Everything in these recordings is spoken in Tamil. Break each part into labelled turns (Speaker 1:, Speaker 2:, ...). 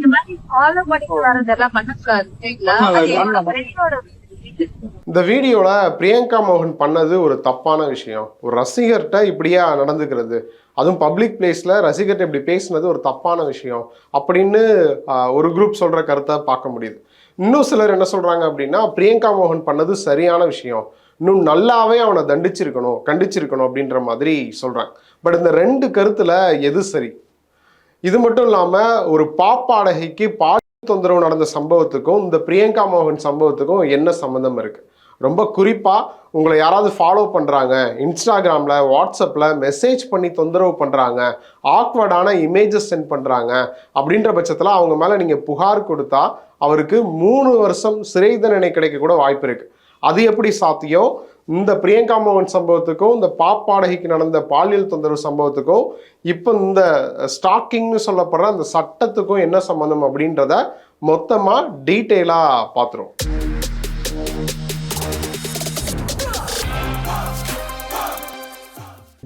Speaker 1: இந்த மாதிரி ஃபாலோ பண்ணிட்டு வரதெல்லாம் பண்ணக்கூடாது சரிங்களா அது என்னோட friend-ஓட இது.
Speaker 2: இந்த வீடியோவில் பிரியங்கா மோகன் பண்ணது ஒரு தப்பான விஷயம். ஒரு ரசிகர்கிட்ட இப்படியா நடந்துக்கிறது. அதுவும் பப்ளிக் பிளேஸில் ரசிகர்கிட்ட இப்படி பேசுனது ஒரு தப்பான விஷயம் அப்படின்னு ஒரு குரூப் சொல்கிற கருத்தை பார்க்க முடியுது. இன்னும் சிலர் என்ன சொல்கிறாங்க அப்படின்னா பிரியங்கா மோகன் பண்ணது சரியான விஷயம். இன்னும் நல்லாவே அவனை தண்டிச்சிருக்கணும் கண்டிச்சிருக்கணும் அப்படின்ற மாதிரி சொல்கிறாங்க பட் இந்த ரெண்டு கருத்தில் எது சரி? இது மட்டும் இல்லாமல் ஒரு பாப்பாடகைக்கு பால் தொந்தரவு நடந்த சம்பவத்துக்கும் இந்த பிரியங்கா மோகன் சம்பவத்துக்கும் என்ன சம்மந்தம் இருக்கு? ரொம்ப குறிப்பாக உங்களை யாராவது ஃபாலோ பண்ணுறாங்க இன்ஸ்டாகிராமில் வாட்ஸ்அப்பில் மெசேஜ் பண்ணி தொந்தரவு பண்ணுறாங்க ஆக்வர்டான இமேஜஸ் சென்ட் பண்ணுறாங்க அப்படின்ற பட்சத்தில் அவங்க மேலே நீங்கள் புகார் கொடுத்தா அவருக்கு மூணு வருஷம் சிறை தண்டனை கிடைக்க கூட வாய்ப்பு இருக்குது அது எப்படி சாத்தியம்? இந்த பிரியங்கா மோகன் சம்பவத்துக்கும் இந்த பாப்பாடகிக்கு நடந்த பாலியல் தொந்தரவு சம்பவத்துக்கும் இப்போ இந்த ஸ்டாக்கிங்னு சொல்லப்படுற அந்த சட்டத்துக்கும் என்ன சம்பந்தம் அப்படின்றத மொத்தமாக டீட்டெயிலாக பார்த்துருவோம்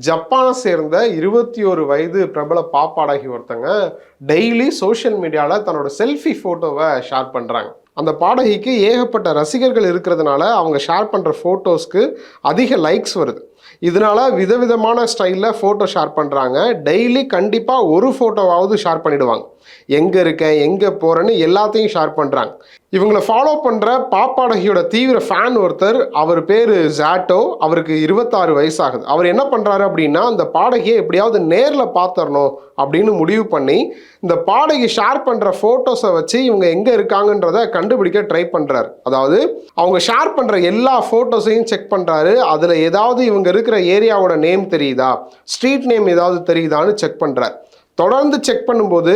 Speaker 2: ஜப்பானை சேர்ந்த இருபத்தி ஒரு வயது பிரபல பாப்பாடகி ஒருத்தங்க டெய்லி சோஷியல் மீடியாவில் தன்னோட செல்ஃபி ஃபோட்டோவை ஷேர் பண்ணுறாங்க அந்த பாடகிக்கு ஏகப்பட்ட ரசிகர்கள் இருக்கிறதுனால அவங்க ஷேர் பண்ணுற ஃபோட்டோஸ்க்கு அதிக லைக்ஸ் வருது. இதனால விதவிதமான ஸ்டைலில் ஃபோட்டோ ஷேர் பண்ணுறாங்க டெய்லி கண்டிப்பாக ஒரு ஃபோட்டோவாவது ஷேர் பண்ணிவிடுவாங்க எங்கே இருக்கேன் எங்கே போகிறேன்னு எல்லாத்தையும் ஷேர் பண்ணுறாங்க இவங்களை ஃபாலோ பண்ணுற பாப்பாடகியோட தீவிர ஃபேன் ஒருத்தர் அவர் பேர் ஜாட்டோ அவருக்கு இருபத்தாறு வயசாகுது. அவர் என்ன பண்ணுறாரு அப்படின்னா அந்த பாடகியை எப்படியாவது நேரில் பார்த்துடணும் அப்படின்னு முடிவு பண்ணி இந்த பாடகி ஷேர் பண்ணுற ஃபோட்டோஸை வச்சு இவங்க எங்கே இருக்காங்கன்றத கண்டுபிடிக்க ட்ரை பண்ணுறாரு அதாவது அவங்க ஷேர் பண்ணுற எல்லா ஃபோட்டோஸையும் செக் பண்ணுறாரு அதில் ஏதாவது இவங்க இருக்கிற ஏரியாவோட நேம் தெரியுதா? ஸ்ட்ரீட் நேம் ஏதாவது தெரியுதான்னு செக் பண்ணுறாரு தொடர்ந்து செக் பண்ணும்போது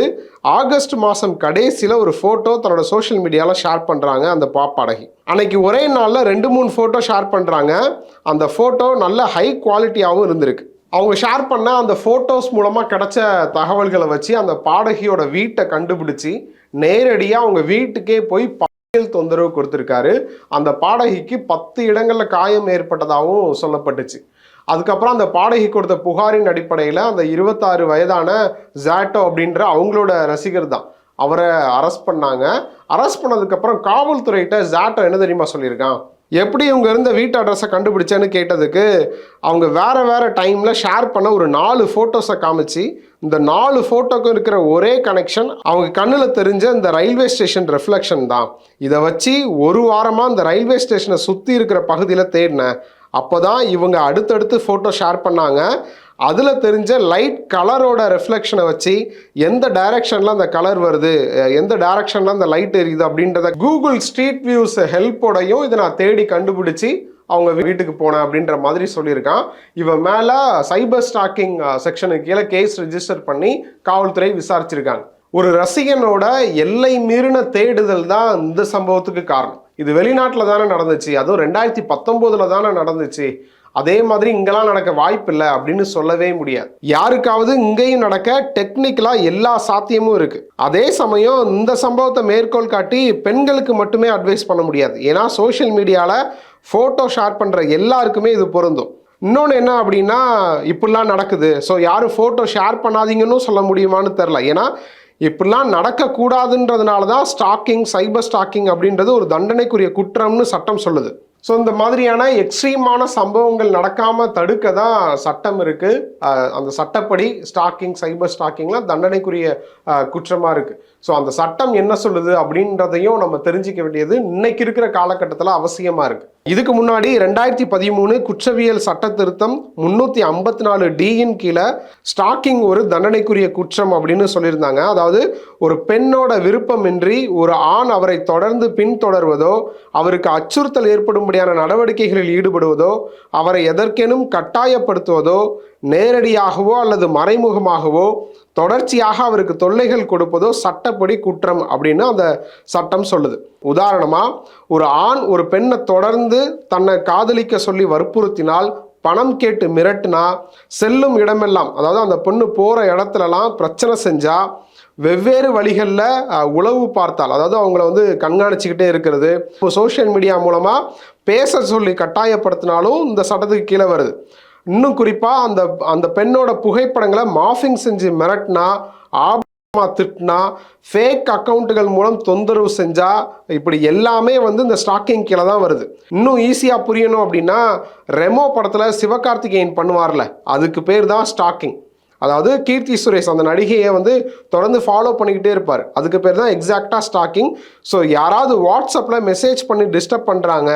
Speaker 2: ஆகஸ்ட் மாதம் கடைசியில் ஒரு ஃபோட்டோ தன்னோட சோஷியல் மீடியாவில் ஷேர் பண்ணுறாங்க அந்த பாப்பாடகி அன்னைக்கு ஒரே நாளில் ரெண்டு மூணு ஃபோட்டோ ஷேர் பண்ணுறாங்க அந்த ஃபோட்டோ நல்ல ஹை குவாலிட்டியாகவும் இருந்திருக்கு. அவங்க ஷேர் பண்ண அந்த ஃபோட்டோஸ் மூலமாக கிடைச்ச தகவல்களை வச்சு அந்த பாடகியோட வீட்டை கண்டுபிடிச்சி நேரடியாக அவங்க வீட்டுக்கே போய் பாலியல் தொந்தரவு கொடுத்துருக்காரு. அந்த பாடகிக்கு பத்து இடங்களில் காயம் ஏற்பட்டதாகவும் சொல்லப்பட்டுச்சு. அதுக்கப்புறம் அந்த பாடகி கொடுத்த புகாரின் அடிப்படையில் அந்த இருபத்தாறு வயதான ஜாட்டோ அப்படின்ற அவங்களோட ரசிகர் தான். அவரை அரெஸ்ட் பண்ணாங்க. அரெஸ்ட் பண்ணதுக்கப்புறம் காவல்துறையிட்ட ஜாட்டோ என்ன தெரியுமா சொல்லியிருக்கான்? எப்படி இவங்க இருந்த வீட்டு அட்ரஸை கண்டுபிடிச்சேன்னு கேட்டதுக்கு அவங்க வேற வேறு டைமில் ஷேர் பண்ண ஒரு நாலு ஃபோட்டோஸை காமிச்சு இந்த நாலு ஃபோட்டோக்கும் இருக்கிற ஒரே கனெக்ஷன் அவங்க கண்ணில் தெரிஞ்ச இந்த ரயில்வே ஸ்டேஷன் ரெஃப்ளெக்ஷன் தான். இதை வச்சு ஒரு வாரமாக இந்த ரயில்வே ஸ்டேஷனை சுற்றி இருக்கிற பகுதியில் தேடினேன். அப்போ தான் இவங்க அடுத்தடுத்து ஃபோட்டோ ஷேர் பண்ணாங்க. அதில் தெரிஞ்ச லைட் கலரோட ரெஃப்ளெக்ஷனை வச்சு எந்த டைரக்ஷனில் அந்த கலர் வருது எந்த டைரக்ஷனில் அந்த லைட் எரியுது அப்படின்றத கூகுள் ஸ்ட்ரீட் வியூஸ் ஹெல்ப்போடையும் இதை நான் தேடி கண்டுபிடிச்சி அவங்க வீட்டுக்கு போனேன் அப்படின்ற மாதிரி சொல்லியிருக்கான். இவன் மேலே சைபர் ஸ்டாக்கிங் செக்ஷனுக்கு கீழே கேஸ் ரெஜிஸ்டர் பண்ணி காவல்துறை விசாரிச்சிருக்காங்க. ஒரு ரசிகனோட எல்லை மீறின தேடுதல் தான் இந்த சம்பவத்துக்கு காரணம். இது வெளிநாட்டில் தானே நடந்துச்சு. அதுவும் ரெண்டாயிரத்தி பத்தொம்போதில் தானே நடந்துச்சு. அதே மாதிரி இங்கெல்லாம் நடக்க வாய்ப்பில்லை அப்படின்னு சொல்லவே முடியாது. யாருக்காவது இங்கேயும் நடக்க டெக்னிக்கலாக எல்லா சாத்தியமும் இருக்கு. அதே சமயம் இந்த சம்பவத்தை மேற்கோள் காட்டி பெண்களுக்கு மட்டுமே அட்வைஸ் பண்ண முடியாது. ஏன்னா சோஷியல் மீடியாவில் ஃபோட்டோ ஷேர் பண்ணுற எல்லாருக்குமே இது பொருந்தும். இன்னொன்று என்ன அப்படின்னா இப்படிலாம் நடக்குது. ஸோ யாரும் ஃபோட்டோ ஷேர் பண்ணாதீங்கன்னு சொல்ல முடியுமான்னு தெரில ஏன்னா இப்படிலாம் நடக்கக்கூடாதுன்றதுனால தான் ஸ்டாக்கிங் சைபர் ஸ்டாக்கிங் அப்படின்றது ஒரு தண்டனைக்குரிய குற்றம்னு சட்டம் சொல்லுது. ஸோ இந்த மாதிரியான எக்ஸ்ட்ரீமான சம்பவங்கள் நடக்காமல் தடுக்க தான் சட்டம் இருக்குது அந்த சட்டப்படி ஸ்டாக்கிங் சைபர் ஸ்டாக்கிங்லாம் தண்டனைக்குரிய குற்றமாக இருக்குது ஸோ அந்த சட்டம் என்ன சொல்லுது அப்படின்றதையும் நம்ம தெரிஞ்சிக்க வேண்டியது இன்னைக்கு இருக்கிற காலகட்டத்தில் அவசியமாக இருக்குது இதுக்கு முன்னாடி ரெண்டாயிரத்தி பதிமூணு குற்றவியல் சட்ட திருத்தம் முன்னூற்றி ஐம்பத்தி நாலு டியின் கீழே ஸ்டாக்கிங் ஒரு தண்டனைக்குரிய குற்றம் அப்படின்னு சொல்லியிருந்தாங்க. அதாவது ஒரு பெண்ணோட விருப்பமின்றி ஒரு ஆண் அவரை தொடர்ந்து பின்தொடர்வதோ அவருக்கு அச்சுறுத்தல் ஏற்படும் ஏற்படும்படியான நடவடிக்கைகளில் ஈடுபடுவதோ அவரை எதற்கெனும் கட்டாயப்படுத்துவதோ நேரடியாகவோ அல்லது மறைமுகமாகவோ தொடர்ச்சியாக அவருக்கு தொல்லைகள் கொடுப்பதோ சட்டப்படி குற்றம் அப்படின்னு அந்த சட்டம் சொல்லுது. உதாரணமா ஒரு ஆண் ஒரு பெண்ணை தொடர்ந்து தன்னை காதலிக்க சொல்லி வற்புறுத்தினால் பணம் கேட்டு மிரட்டினா செல்லும் இடமெல்லாம் அதாவது அந்த பொண்ணு போகிற இடத்துலலாம் பிரச்சனை செஞ்சா வெவ்வேறு வழிகளில் உளவு பார்த்தால் அதாவது அவங்கள வந்து கண்காணிச்சுக்கிட்டே இருக்கிறது. இப்போ சோஷியல் மீடியா மூலமாக பேச சொல்லி கட்டாயப்படுத்தினாலும் இந்த சட்டத்துக்கு கீழே வருது. இன்னும் குறிப்பாக அந்த அந்த பெண்ணோட புகைப்படங்களை மாஃபிங் செஞ்சு மிரட்டினா ஆபமா திட்டினா ஃபேக் அக்கௌண்ட்டுகள் மூலம் தொந்தரவு செஞ்சா இப்படி எல்லாமே வந்து இந்த ஸ்டாக்கிங் கீழே தான் வருது. இன்னும் ஈஸியாக புரியணும் அப்படின்னா ரெமோ படத்தில் சிவகார்த்திகேயன் பண்ணுவார்ல அதுக்கு பேர் தான் ஸ்டாக்கிங். அதாவது கீர்த்தி சுரேஷ் அந்த நடிகையை வந்து தொடர்ந்து ஃபாலோ பண்ணிக்கிட்டே இருப்பார். அதுக்கு பேர் தான் எக்ஸாக்டாக ஸ்டாக்கிங் ஸோ யாராவது வாட்ஸ்அப்பில் மெசேஜ் பண்ணி டிஸ்டர்ப் பண்ணுறாங்க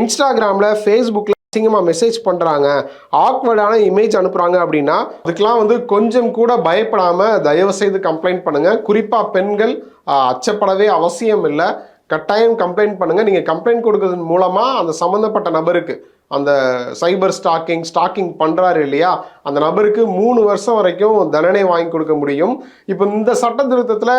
Speaker 2: இன்ஸ்டாகிராமில் ஃபேஸ்புக்கில் அசிங்கமாக மெசேஜ் பண்ணுறாங்க ஆக்வர்டான இமேஜ் அனுப்புகிறாங்க அப்படின்னா அதுக்கெலாம் வந்து கொஞ்சம் கூட பயப்படாமல் தயவு செய்து கம்ப்ளைண்ட் பண்ணுங்கள் குறிப்பாக பெண்கள் அச்சப்படவே அவசியம் இல்லை. கட்டாயம் கம்ப்ளைண்ட் பண்ணுங்கள் நீங்கள் கம்ப்ளைண்ட் கொடுக்கறதன் மூலமாக அந்த சம்மந்தப்பட்ட நபருக்கு அந்த சைபர் ஸ்டாக்கிங் ஸ்டாக்கிங் பண்ணுறாரு இல்லையா? அந்த நபருக்கு மூணு வருஷம் வரைக்கும் தண்டனை வாங்கி கொடுக்க முடியும். இப்போ இந்த சட்ட திருத்தத்தில்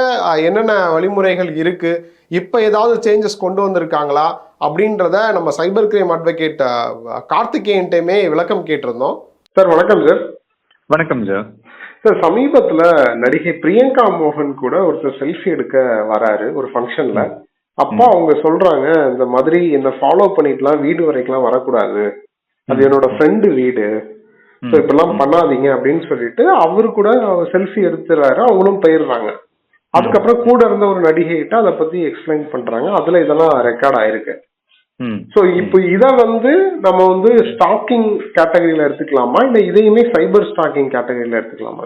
Speaker 2: என்னென்ன வழிமுறைகள் இருக்குது இப்போ ஏதாவது சேஞ்சஸ் கொண்டு வந்திருக்காங்களா? அப்படின்றத நம்ம சைபர் கிரைம் அட்வொகேட் கார்த்திகேயன்ட்டையுமே விளக்கம் கேட்டிருந்தோம். சார் வணக்கம் சார்.
Speaker 3: வணக்கம் சார்.
Speaker 2: சார் சமீபத்துல நடிகை பிரியங்கா மோகன் கூட ஒருத்தர் செல்ஃபி எடுக்க வராரு ஒரு ஃபங்க்ஷன்ல அப்போ அவங்க சொல்றாங்க இந்த மாதிரி என்ன ஃபாலோ பண்ணிட்டுலாம் வீடு வரைக்கும்லாம் வரக்கூடாது. அது என்னோட ஃப்ரெண்டு வீடு. ஸோ இப்பெல்லாம் பண்ணாதீங்க அப்படின்னு சொல்லிட்டு அவரு கூட செல்ஃபி எடுத்துறாரு அவங்களும் போயிடுறாங்க. அதுக்கப்புறம் கூட இருந்த ஒரு நடிகைகிட்ட அதை பத்தி எக்ஸ்பிளைன் பண்றாங்க. அதுல இதெல்லாம் ரெக்கார்ட் ஆயிருக்கு. ஸோ இப்போ இதை வந்து நம்ம வந்து ஸ்டாக்கிங் கேட்டகரியில எடுத்துக்கலாமா? இல்லை இதையுமே சைபர் ஸ்டாக்கிங் கேட்டகரியில எடுத்துக்கலாமா?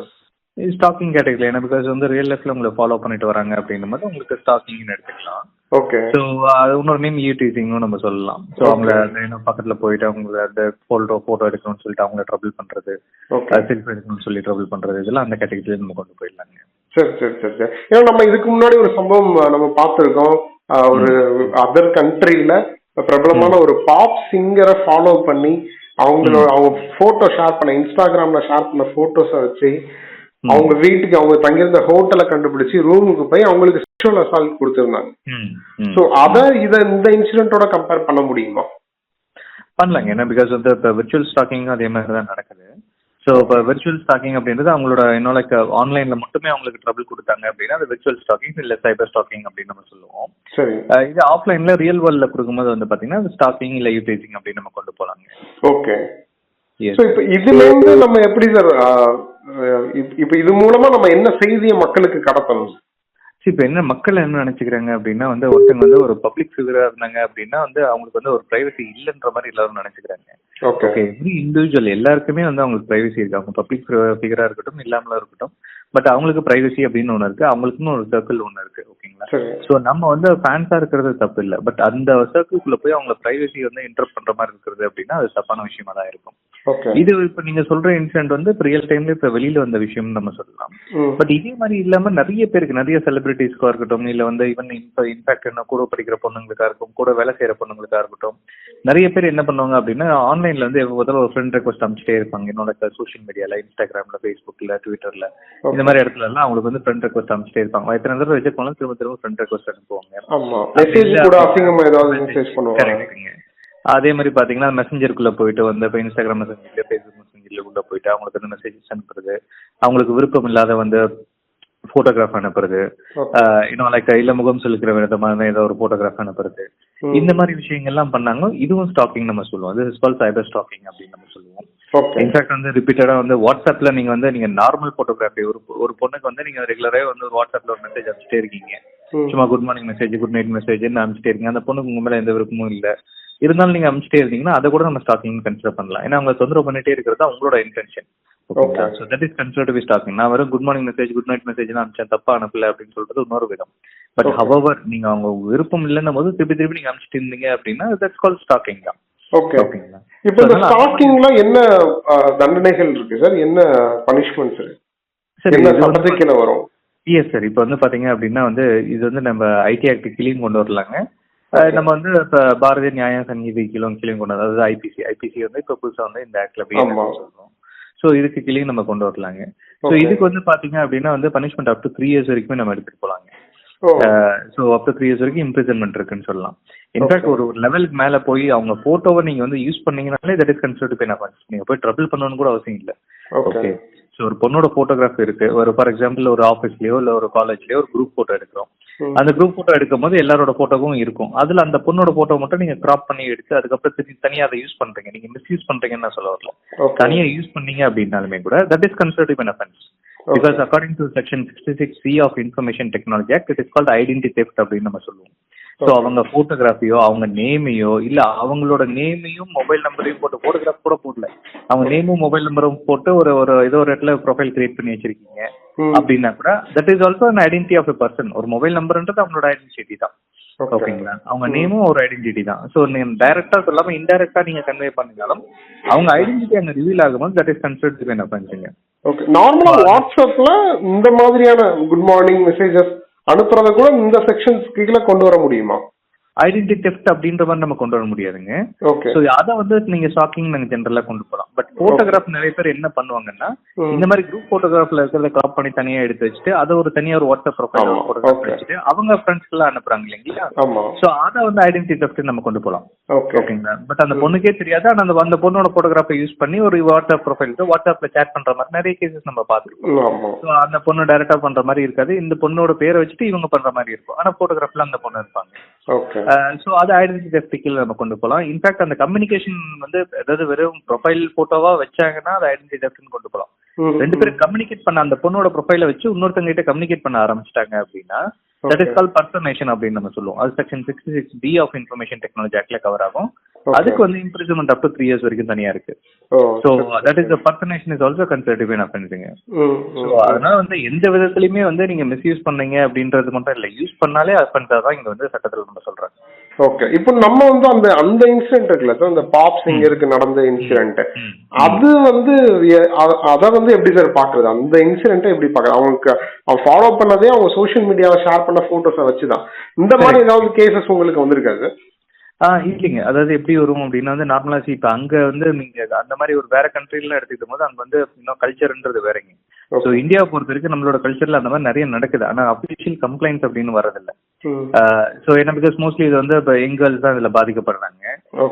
Speaker 3: ஸ்டாக்கிங் கேட்டகரி ஏன்னா பிகாஸ் வந்து ரியல் லைஃப்ல உங்களை ஃபாலோ பண்ணிட்டு வராங்க அப்படின்னும் போது உங்களுக்கு ஸ்டாக்கிங்னு எடுத்துக்கலாம்.
Speaker 2: ஓகே
Speaker 3: ஸோ அது இன்னொரு நேம் யூடிசிங்னு நம்ம சொல்லலாம். ஸோ அவங்கள அந்த இன்னும் பக்கத்துல போயிட்டு அவங்கள அந்த ஃபோட்டோ ஃபோட்டோ எடுக்கணும்னு சொல்லிட்டு அவங்கள ட்ரபிள் பண்றது
Speaker 2: ஓகே
Speaker 3: செல்ஃபி எடுக்கணும்னு சொல்லி ட்ரபிள் பண்றது இதெல்லாம் அந்த கேட்டகரியில நம்ம கொண்டு போயிடலாங்க.
Speaker 2: சரி சரி சரி சரி. ஏன்னா நம்ம இதுக்கு முன்னாடி ஒரு சம்பவம் நம்ம பார்த்துருக்கோம். ஒரு அதர் கண்ட்ரியில பிரபலமான ஒரு பாப் சிங்கரை ஃபாலோ பண்ணி அவங்களோட அவங்க போட்டோ ஷேர் பண்ண இன்ஸ்டாகிராம்ல ஷேர் பண்ண போட்டோஸை வச்சு அவங்க வீட்டுக்கு அவங்க தங்கியிருந்த ஹோட்டலை கண்டுபிடிச்சு ரூமுக்கு போய் அவங்களுக்கு செக்ஷுவல் அசால்ட் கொடுத்துருந்தாங்க. ஸோ அதை இதை இந்த இன்சிடென்ட்டோட கம்பேர் பண்ண முடியுமா?
Speaker 3: பண்ணலாங்க. ஏன்னா பிகாஸ் வந்து இப்போ விர்ச்சுவல் ஸ்டாக்கிங் அதே மாதிரி தான் நடக்குது. ஸோ இப்போ விர்ச்சுவல் ஸ்டாக்கிங் அப்படின்றது அவங்களோட இன்னும் லைக் ஆன்லைனில் மட்டுமே அவங்களுக்கு ட்ரபிள் கொடுத்தாங்க அப்படின்னா அது விர்ச்சுவல் ஸ்டாக்கிங் இல்லை சைபர் ஸ்டாக்கிங் அப்படின்னு நம்ம சொல்லுவோம். இது ஆஃப்லைன்ல ரியல் வேர்ல்ட்ல கொடுக்கும்போது வந்து பாத்தீங்கன்னா அது ஸ்டாக்கிங் இல்ல யூட்டிலைசிங் அப்படின்னு நம்ம கொண்டு போலாங்க.
Speaker 2: ஓகே. ஸோ இப்போ இதுல இருந்து நம்ம எப்படி சார் இப்போ இது மூலமா நம்ம என்ன செய்தியை மக்களுக்கு கடத்தணும்?
Speaker 3: இப்ப என்ன மக்கள் என்ன நினைச்சுக்கிறாங்க அப்படின்னா வந்து ஒருத்தங்க வந்து ஒரு பப்ளிக் ஃபிகரா இருந்தாங்க அப்படின்னா வந்து அவங்களுக்கு வந்து ஒரு பிரைவசி இல்லைன்ற மாதிரி எல்லாரும் நினைச்சுக்கிறாங்க.
Speaker 2: ஓகே
Speaker 3: எவ்ரி இண்டிவிஜுவல் எல்லாருக்குமே வந்து அவங்களுக்கு பிரைவசி இருக்கு. அவங்க பப்ளிக் ஃபிகரா இருக்கட்டும் இல்லாமலும் இருக்கட்டும். பட் அவங்களுக்கு பிரைவசி அப்படின்னு ஒன்று இருக்கு. அவங்களுக்குன்னு ஒரு சர்க்கிள் ஒன்று இருக்கு. ஓகேங்களா ஸோ நம்ம வந்து ஃபேன்ஸா இருக்கிறது தப்பு இல்லை பட் அந்த சர்க்கிள்குள்ள போய் அவங்கள பிரைவசி வந்து இன்டர் பண்ற மாதிரி இருக்கிறது அப்படின்னா அது தப்பான விஷயமா தான் இருக்கும். இது இப்ப நீங்க சொல்ற இன்சிடென்ட் வந்து ரியல் டைம்ல இப்ப வெளியில வந்த விஷயம் நம்ம சொல்லலாம். பட் இதே மாதிரி இல்லாம நிறைய பேருக்கு நிறைய செலிபிரிட்டிஸ்க்கா இருக்கட்டும் இல்ல வந்து ஈவன் இன்ஃபேக்ட் என்ன கூட படிக்கிற பொண்ணுங்களுக்கா இருக்கும் கூட வேலை செய்யற பொண்ணுங்களுக்கா இருக்கட்டும் நிறைய பேர் என்ன பண்ணுவாங்க அப்படின்னா ஆன்லைன்ல வந்து முதல்ல ஒரு ஃப்ரெண்ட் ரெக்வஸ்ட் அனுப்பிச்சிட்டே இருப்பாங்க. என்னோட சோஷியல் மீடியால இன்ஸ்டாகிராம்ல ஃபேஸ்புக்ல ட்விட்டர்ல இந்த மாதிரி இடத்துல எல்லாம் அவங்களுக்கு வந்து ஃப்ரெண்ட் ரெக்வஸ்ட் அனுப்பிச்சிட்டே இருப்பாங்க. எத்தனை தடவை ரிஜெக்ட் பண்ணாலும் திரும்ப திரும்ப ஃப்ரெண்ட் ரெக்வஸ்ட் அனுப்புவாங்க. அதே மாதிரி பாத்தீங்கன்னா மெசஞ்சருக்குள்ள போயிட்டு வந்து இப்போ இன்ஸ்டாகிராம் மெசஞ்சர்ல ஃபேஸ்புக் மெசஞ்சர்ல போயிட்டு அவங்களுக்கு வந்து மெசேஜஸ் அனுப்புறது. அவங்களுக்கு விருப்பம் இல்லாத வந்து போட்டோகிராஃப் அனுப்புறது. இன்னும் லைக் இல்ல முகம் செலுக்கிற விதமான ஏதோ ஒரு போட்டோகிராஃப் அனுப்புறது. இந்த மாதிரி விஷயங்கள்லாம் பண்ணாங்க இதுவும் ஸ்டாக்கிங் நம்ம சொல்லுவோம். அது ஸ்பால் சைபர் ஸ்டாக்கிங் அப்படின்னு நம்ம சொல்லுவோம். இன்ஃபேக்ட் வந்து ரிப்பீட்டடா வந்து வாட்ஸ்அப்ல நீங்க வந்து நீங்க நார்மல் போட்டோகிராஃபி ஒரு ஒரு பொண்ணுக்கு வந்து நீங்க ரெகுலரா வந்து வாட்ஸ்அப்ல ஒரு மெசேஜ் அனுப்பிச்சிட்டே இருக்கீங்க. சும்மா good morning message good night message அனுப்பிச்சிட்டே இருக்கீங்க. அந்த பொண்ணுக்கு உங்க மேல எந்த விருப்பமும் இல்ல. இருந்தாலும் நீங்க அனுப்பிச்சிட்டே இருந்தீங்கன்னா அதை கூட நம்ம ஸ்டாக்கிங் கன்சிடர் பண்ணலாம். ஏன்னா அவங்க தொந்தரவு பண்ணிட்டே இருக்கிறது தான் உங்களோட intention
Speaker 2: Okay.
Speaker 3: So that is consider to stalking நான் வெறும் good morning message good night message அனுப்பிச்சேன் தப்பா அனுப்பல அப்படின்னு சொல்றது இன்னொரு விதம். பட். ஹவவர் நீங்க அவங்க விருப்பம் இல்லைன்னும் போது திருப்பி திருப்பி நீங்க அனுப்பிச்சிட்டு இருந்தீங்க அப்படின்னா தட்ஸ் கால் ஸ்டாக்கிங் தான்.
Speaker 2: ஓகே
Speaker 3: ஓகேங்களா
Speaker 2: இப்போ இந்த ஸ்டாக்கிங்ல என்ன தண்டனைகள் இருக்கு சார் என்ன பனிஷ்மெண்ட்ஸ் இருக்கு
Speaker 3: சரி
Speaker 2: என்ன சட்டத்துக்கு வரும்?
Speaker 3: எஸ் சார் இப்போ வந்து பாத்தீங்க அப்படின்னா வந்து இது வந்து நம்ம ஐடி ஆக்ட் கீழேயும் கொண்டு வரலாங்க. நம்ம வந்து இப்போ பாரதிய நியாய சங்கீதி கீழும் கீழேயும் கொண்டு அதாவது ஐபிசி ஐபிசி வந்து இப்போ புதுசா வந்து இந்த ஆக்ட்ல. சொல்றோம். ஸோ இதுக்கு கீழேயும் நம்ம கொண்டு வரலாங்க. So
Speaker 2: Okay.
Speaker 3: இதுக்கு வந்து பாத்தீங்க அப்படின்னா வந்து punishment up to three years வரைக்குமே நம்ம எடுத்துட்டு போலாங்க. So up to three years வரைக்கும் இம்ப்ரிசன்மெண்ட் இருக்குன்னு சொல்லலாம். இன்ஃபேக்ட் ஒரு லெவலுக்கு மேல போய் அவங்க போட்டோவை நீங்க வந்து யூஸ் பண்ணீங்கனாலே தட் இஸ் கன்சிடர் பே நான் நீங்க போய் ட்ரபிள் பண்ணணும்னு கூட அவசியம் இல்லை.
Speaker 2: ஓகே
Speaker 3: ஸோ ஒரு பொண்ணோட போட்டோகிராஃப் இருக்கு. ஒரு ஃபார் எக்ஸாம்பிள் ஒரு ஆஃபீஸ்லயோ இல்லை ஒரு காலேஜ்லயோ ஒரு குரூப் போட்டோ எடுக்கிறோம். அந்த குரூப் போட்டோ எடுக்கும் போது எல்லாரோட போட்டோவும் இருக்கும். அதுல அந்த பொண்ணோட போட்டோ மட்டும் நீங்க கிராப் பண்ணி எடுத்து அதுக்கப்புறம் திருப்பி தனியா அதை யூஸ் பண்றீங்க. நீங்க மிஸ்யூஸ் பண்றீங்கன்னு நான் சொல்ல வரல.
Speaker 2: ஓகே
Speaker 3: தனியா யூஸ் பண்ணீங்க அப்படின்னாலுமே கூட that is considered in offence because according to section sixty six C of information technology act it is called identity theft அப்படின்னு நம்ம சொல்லுவோம். ஸோ அவங்க போட்டோகிராஃபியோ அவங்க நேமையோ இல்ல அவங்களோட நேமையும் மொபைல் நம்பரையும் போட்டு போட்டோகிராஃப் கூட போடல. அவங்க நேமும் மொபைல் நம்பரும் போட்டு ஒரு ஒரு ஏதோ ஒரு இடத்துல ப்ரொஃபைல் கிரியேட் பண்ணி வச்சிருக்கீங்க. அப்படின்னா கூட that is also an identity of a person ஒரு மொபைல் நம்பர்ன்றது அவங்களோட ஐடென்டிட்டி தான். ஓகேங்களா அவங்க நேமும் ஒரு ஐடென்டிட்டி தான். ஸோ நீங்க டைரக்டா சொல்லாம இன்டைரக்டா நீங்க கன்வே பண்ணினாலும் அவங்க ஐடென்டிட்டி அங்க ரிவீல் ஆகும்போது தட் இஸ் கன்சிடர்ட் பண்ணுங்க
Speaker 2: ஓகே நார்மலா வாட்ஸ்அப்ல இந்த மாதிரியான குட் மார்னிங் மெசேஜஸ் அனுப்புறத கூட இந்த செக்ஷன்ஸ் கீழே கொண்டு வர முடியுமா?
Speaker 3: ஐடென்டி தெஃப்ட் அப்படின்ற மாதிரி நம்ம கொண்டு வர முடியாதுங்க. ஸோ அதை வந்து நீங்க ஷாக்கிங் நாங்க ஜென்ரலா கொண்டு போகலாம் பட் போட்டோகிராஃப் நிறைய பேர் என்ன பண்ணுவாங்கன்னா. இந்த மாதிரி குரூப் போட்டோகிராஃப்ல இருக்கிறத கிராப் பண்ணி தனியா எடுத்து வச்சுட்டு அதை ஒரு தனியா ஒரு வாட்ஸ்அப் ப்ரொஃபைல் போட்டோகிராஃப். வச்சுட்டு அவங்க ஃப்ரெண்ட்ஸ்க்கு எல்லாம் அனுப்புறாங்க இல்லைங்களா? ஸோ அதை வந்து ஐடென்டி தெஃப்ட் நம்ம கொண்டு போகலாம்
Speaker 2: ஓகே
Speaker 3: ஓகேங்களா பட் அந்த பொண்ணுக்கே தெரியாது. ஆனா அந்த அந்த பொண்ணோட போட்டோகிராஃபை யூஸ் பண்ணி ஒரு வாட்ஸ்அப் ப்ரொஃபைல் வாட்ஸ்அப்ல சேட் பண்ற மாதிரி நிறைய கேசஸ் நம்ம பார்த்துருக்கோம். ஸோ அந்த பொண்ணு டைரக்டா பண்ற மாதிரி இருக்காது. இந்த பொண்ணோட பேரை வச்சுட்டு இவங்க பண்ற மாதிரி இருக்கும். ஆனா போட்டோகிராஃப்ல அந்த பொண்ணு இருப்பாங்க.
Speaker 2: ஓகே
Speaker 3: ஸோ அது ஐடென்டி தெஃப்டிக்கல் நம்ம கொண்டு போகலாம் இன்ஃபேக்ட் அந்த கம்யூனிகேஷன் வந்து அதாவது வெறும் ப்ரொஃபைல் போட்டோவா வச்சாங்கன்னா அது ஐடென்டி தெஃப்ட்னு கொண்டு போகலாம் ரெண்டு பேரும் கம்யூனிகேட் பண்ண அந்த பொண்ணோட ப்ரொஃபைல வச்சு இன்னொருத்தங்க கிட்ட கம்யூனிகேட் பண்ண ஆரம்பிச்சிட்டாங்க அப்படின்னா தட் இஸ் கால் பர்சனேஷன் அப்படின்னு நம்ம சொல்லுவோம். அது section sixty six B of information technology ஆக்ட்ல cover ஆகும். அதுக்கு வந்து imprisonment up to three years வரைக்கும் தனியா இருக்கு. So that is personation is also considered என்ன பண்ணுங்க ஸோ அதனால வந்து எந்த விதத்துலயுமே வந்து நீங்க மிஸ்யூஸ் பண்ணீங்க அப்படின்றது மட்டும் இல்ல. யூஸ் பண்ணாலே அஃபென்ஸ் தான் இங்க வந்து சட்டத்துல நம்ம சொல்றோம்
Speaker 2: ஓகே இப்போ நம்ம வந்து அந்த அந்த இன்சிடென்ட் இருக்குல்ல சார் அந்த பாப் சிங்கருக்கு நடந்த இன்சிடென்ட். அது வந்து அத வந்து எப்படி சார் பாக்குறது? அந்த இன்சிடென்ட்டை எப்படி பாக்குறது? அவங்களுக்கு அவன் ஃபாலோ பண்ணதே அவங்க சோஷியல் மீடியாவை ஷேர் பண்ண போட்டோஸை வச்சுதான். இந்த மாதிரி ஏதாவது கேசஸ் உங்களுக்கு வந்திருக்காது
Speaker 3: ஆ இல்லைங்க. அதாவது எப்படி வரும் அப்படின்னா வந்து நார்மலா சி இப்போ அங்க வந்து நீங்க அந்த மாதிரி ஒரு வேற கண்ட்ரில எடுத்துக்கிட்ட போது அங்க வந்து இன்னும் கல்ச்சர்ன்றது வேறங்க. ஸோ இந்தியாவை பொறுத்த வரைக்கும் நம்மளோட கல்ச்சர்ல அந்த மாதிரி நிறைய நடக்குது. ஆனா அபிஷியல் கம்ப்ளைண்ட்ஸ் அப்படின்னு வரதில்ல. ஸோ என்ன பிகாஸ் மோஸ்ட்லி இது வந்து இப்போ எங்கேர்ஸ் தான் இதுல பாதிக்கப்படுறாங்க.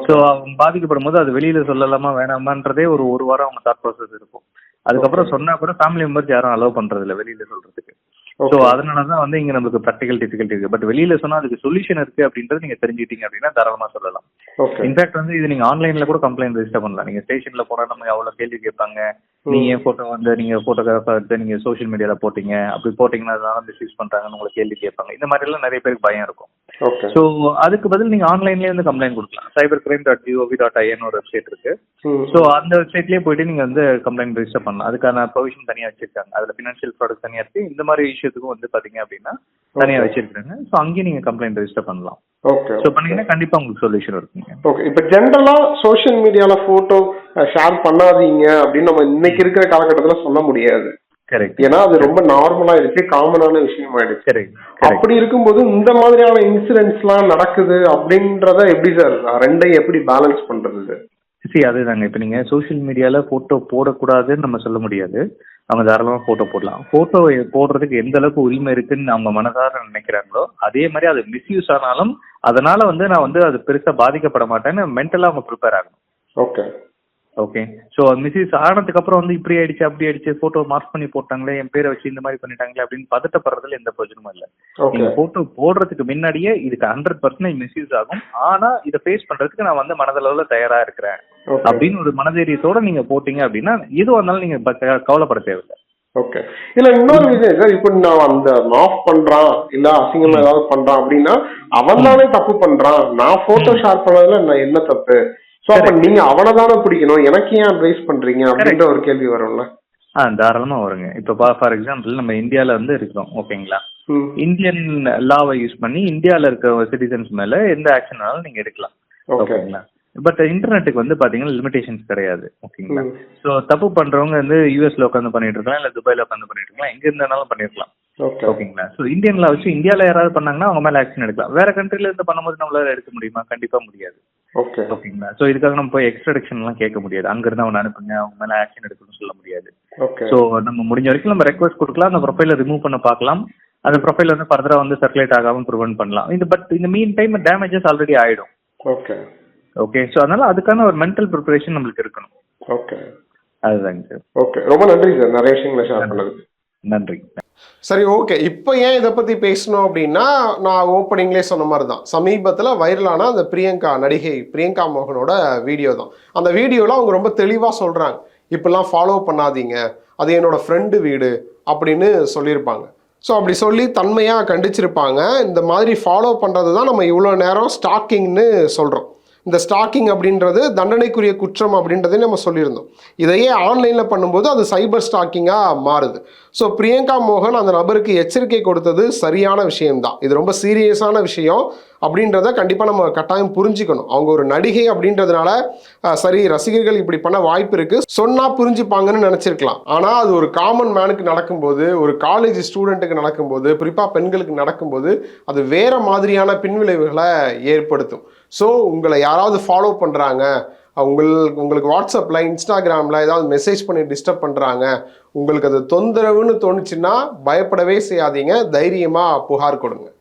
Speaker 3: ஸோ அவங்க பாதிக்கப்படும் போது அது வெளியில சொல்லலாமா வேணாமான்றதே ஒரு ஒரு வாரம் அவங்க தாட் ப்ராசஸ் இருக்கும். அதுக்கப்புறம் சொன்னா கூட ஃபேமிலி மெம்பர்ஸ் யாரும் அலோவ் பண்றது இல்ல வெளியில சொல்றதுக்கு. ஸோ
Speaker 2: ஓகே
Speaker 3: அதனால தான் வந்து இங்க நம்மளுக்கு ப்ராக்டிகல் டிஃபிகல்ட்டி இருக்கு. பட் வெளியில சொன்னா அதுக்கு சொல்யூஷன் இருக்கு அப்படின்றது நீங்க தெரிஞ்சுக்கிட்டீங்க அப்படின்னா தாராளமா சொல்லலாம். இன்ஃபேக்ட் வந்து இது நீங்க ஆன்லைன்ல கூட கம்ப்ளைண்ட் ரெஜிஸ்டர் பண்ணலாம். நீங்க ஸ்டேஷன்ல போனா நம்ம அவ்வளவு கேள்வி கேட்பாங்க? நீங்க ஏன் போட்டோ வந்து நீங்க போட்டோகிராஃபர் எடுத்து நீங்க சோஷியல் மீடியால போட்டீங்க? அப்படி போட்டீங்கன்னா அதனால மிஸ்யூஸ் பண்றாங்கன்னு உங்களுக்கு கேள்வி கேட்பாங்க. இந்த மாதிரி எல்லாம் நிறைய பேருக்கு பயம் இருக்கும். ஸோ அதுக்கு பதில் நீங்க ஆன்லைன்லயே வந்து கம்ப்ளைண்ட் கொடுக்கலாம். Cyber crime dot G O V dot I N ஒரு வெப்சைட் இருக்கு. ஸோ அந்த வெப்சைட்லயே போயிட்டு நீங்க வந்து கம்ப்ளைண்ட் ரெஜிஸ்டர் பண்ணலாம். அதுக்கான ப்ரொவிஷன் தனியா வச்சிருக்காங்க. அதுல ஃபினான்ஷியல் ப்ராடக்ட் தனியா இருக்கு. இந்த மாதிரி விஷயத்துக்கும் வந்து பாத்தீங்க அப்படின்னா தனியா வச்சிருக்காங்க ஸோ அங்கேயும் நீங்க கம்ப்ளைண்ட் ரெஜிஸ்டர் பண்ணலாம்.
Speaker 2: ஓகே
Speaker 3: ஸோ பண்ணீங்கன்னா கண்டிப்பா உங்களுக்கு சொல்யூஷன் இருக்குங்க.
Speaker 2: ஓகே இப்போ ஜென்ரலா சோஷியல் மீடியால போட்டோ ஷேர் பண்ணாதீங்க அப்படின்னு நம்ம இன்னைக்கு இருக்கிற காலகட்டத்துல சொல்ல முடியாது.
Speaker 3: கரெக்ட்
Speaker 2: ஏன்னா அது ரொம்ப நார்மலா இருக்கு காமனான விஷயம் ஆயிடுச்சு
Speaker 3: கரெக்ட்
Speaker 2: அப்படி இருக்கும்போது இந்த மாதிரியான இன்சிடென்ட்ஸ்லாம் நடக்குது அப்படின்றத எப்படி சார் ரெண்டையும் எப்படி பேலன்ஸ் பண்றது சரி
Speaker 3: அதுதாங்க. இப்போ நீங்கள் சோஷியல் மீடியாவில் ஃபோட்டோ போடக்கூடாதுன்னு நம்ம சொல்ல முடியாது. அவங்க தாராளமாக ஃபோட்டோ போடலாம். ஃபோட்டோ போடுறதுக்கு எந்த அளவுக்கு உரிமை இருக்குன்னு அவங்க மனதார நினைக்கிறாங்களோ அதே மாதிரி அது மிஸ்யூஸ் ஆனாலும் அதனால வந்து நான் வந்து அது பெருசாக பாதிக்கப்பட மாட்டேன்னு மென்டலாக அவங்க ப்ரிப்பேர் ஆகணும்.
Speaker 2: ஓகே
Speaker 3: ஓகே ஸோ மிஸ்யூஸ் ஆனதுக்கு அப்புறம் வந்து இப்படி ஆயிடுச்சு அப்படி ஆயிடுச்சு ஃபோட்டோ மார்க் பண்ணி போட்டாங்களே என் பேரை வச்சு இந்த மாதிரி பண்ணிட்டாங்களே அப்படின்னு பதட்டப்படுறதுல எந்த பிரயோஜனமும் இல்லை. நீங்க போட்டோ போடுறதுக்கு முன்னாடியே இதுக்கு ஹண்ட்ரட் பர்சன்டேஜ் மிஸ்யூஸ் ஆகும். ஆனா இதை ஃபேஸ் பண்றதுக்கு நான் வந்து மனதளவுல தயாரா இருக்கிறேன். அப்படின்னு ஒரு மனதைரியத்தோட நீங்க போட்டீங்க அப்படின்னா எதுவாக இருந்தாலும் நீங்க கவலைப்பட தேவையில்லை.
Speaker 2: ஓகே இல்ல இன்னொரு விஷயம் சார் இப்போ நான் அந்த ஆஃப் பண்றான் இல்ல அசிங்கமா ஏதாவது பண்றான் அப்படின்னா அவன் தானே தப்பு பண்றான். நான் போட்டோ ஷேர் பண்ணதுல என்ன தப்பு? சோ அப்ப நீங்க அவனை தானே பிடிக்கணும்? எனக்கு ஏன் அட்வைஸ் பண்றீங்க? அப்படின்ற ஒரு கேள்வி வரும்ல.
Speaker 3: ஆ தாராளமா வருங்க. இப்போ ஃபார் எக்ஸாம்பிள் நம்ம இந்தியால வந்து இருக்கிறோம். ஓகேங்களா? இந்தியன் லாவை யூஸ் பண்ணி இந்தியால இருக்க சிட்டிசன்ஸ் மேல எந்த ஆக்ஷனாலும் நீங்க எடுக்கலாம்.
Speaker 2: ஓகே
Speaker 3: ஓகேங்களா? பட் இன்டர்நெட்டுக்கு வந்து பாத்தீங்கன்னா லிமிடேஷன்ஸ் கிடையாது. ஓகேங்களா. ஸோ தப்பு பண்றவங்க வந்து யூஎஸ்ல உட்காந்து பண்ணிட்டு இருக்கலாம் இல்ல துபாயில உட்காந்து பண்ணிட்டு இருக்கலாம். எங்க இருந்தாலும் பண்ணிருக்கலாம்.
Speaker 2: ஓகே
Speaker 3: ஓகேங்களா? ஸோ இந்தியன்ல வச்சு இந்தியால யாராவது பண்ணாங்கன்னா அவங்க மேல ஆக்ஷன் எடுக்கலாம். வேற கண்ட்ரில இருந்து பண்ணும்போது நம்மளால எடுக்க முடியுமா? கண்டிப்பா முடியாது.
Speaker 2: ஓகே
Speaker 3: ஓகேங்களா ஸோ இதுக்காக நம்ம போய் எக்ஸ்ட்ரடிக்ஷன் எல்லாம் கேட்க முடியாது. அங்க இருந்து அவனை அனுப்புங்க. அவங்க மேல ஆக்ஷன் எடுக்கணும்னு சொல்ல முடியாது. ஸோ நம்ம முடிஞ்ச வரைக்கும் நம்ம ரெக்வஸ்ட் கொடுக்கலாம். அந்த ப்ரொஃபைல ரிமூவ் பண்ண பார்க்கலாம். அந்த ப்ரொஃபைல் வந்து ஃபர்தரா வந்து சர்க்குலேட் ஆகாம ப்ரிவென்ட் பண்ணலாம். இந்த பட் இந்த மீன் டைம் டேமேஜஸ் ஆல்ரெடி ஆயிடும்.
Speaker 2: ஓகே
Speaker 3: ஓகே ஸோ அதனால அதுக்கான ஒரு மென்டல் ப்ரிப்பரேஷன் நம்மளுக்கு இருக்கணும்.
Speaker 2: ஓகே
Speaker 3: அதுதாங்க சார்.
Speaker 2: ஓகே ரொம்ப நன்றி சார். நிறைய விஷயங்களை ஷேர் பண்ணதுக்கு.
Speaker 3: நன்றி.
Speaker 2: சரி ஓகே இப்போ ஏன் இதை பற்றி பேசணும் அப்படின்னா நான் ஓப்பனிங்லேயே சொன்ன மாதிரி தான் சமீபத்தில் வைரலான அந்த பிரியங்கா நடிகை பிரியங்கா மோகனோட வீடியோ தான். அந்த வீடியோவில் அவங்க ரொம்ப தெளிவாக சொல்கிறாங்க இப்படிலாம் ஃபாலோ பண்ணாதீங்க. அது என்னோட ஃப்ரெண்டு வீடு அப்படின்னு சொல்லியிருப்பாங்க. ஸோ அப்படி சொல்லி தன்மையாக கண்டிச்சிருப்பாங்க. இந்த மாதிரி ஃபாலோ பண்ணுறது தான் நம்ம இவ்வளோ நேரம் ஸ்டாக்கிங்னு சொல்கிறோம் இந்த ஸ்டாக்கிங் அப்படின்றது தண்டனைக்குரிய குற்றம் அப்படின்றதே நம்ம சொல்லியிருந்தோம். இதையே ஆன்லைனில் பண்ணும்போது அது சைபர் ஸ்டாக்கிங்காக மாறுது. ஸோ பிரியங்கா மோகன் அந்த நபருக்கு எச்சரிக்கை கொடுத்தது சரியான விஷயம்தான். இது ரொம்ப சீரியஸான விஷயம் அப்படின்றத கண்டிப்பாக நம்ம கட்டாயம் புரிஞ்சுக்கணும். அவங்க ஒரு நடிகை அப்படின்றதுனால சரி ரசிகர்கள் இப்படி பண்ண வாய்ப்பு இருக்கு. சொன்னா புரிஞ்சுப்பாங்கன்னு நினச்சிருக்கலாம். ஆனால் அது ஒரு காமன் மேனுக்கு நடக்கும்போது ஒரு காலேஜ் ஸ்டூடெண்ட்டுக்கு நடக்கும்போது குறிப்பாக பெண்களுக்கு நடக்கும்போது அது வேற மாதிரியான பின்விளைவுகளை ஏற்படுத்தும். ஸோ உங்களை யாராவது ஃபாலோ பண்ணுறாங்க உங்கள் உங்களுக்கு வாட்ஸ்அப்பில் இன்ஸ்டாகிராமில் ஏதாவது மெசேஜ் பண்ணி டிஸ்டர்ப் பண்ணுறாங்க உங்களுக்கு அது தொந்தரவுன்னு தோணுச்சுன்னா பயப்படவே செய்யாதீங்க தைரியமாக புகார் கொடுங்க.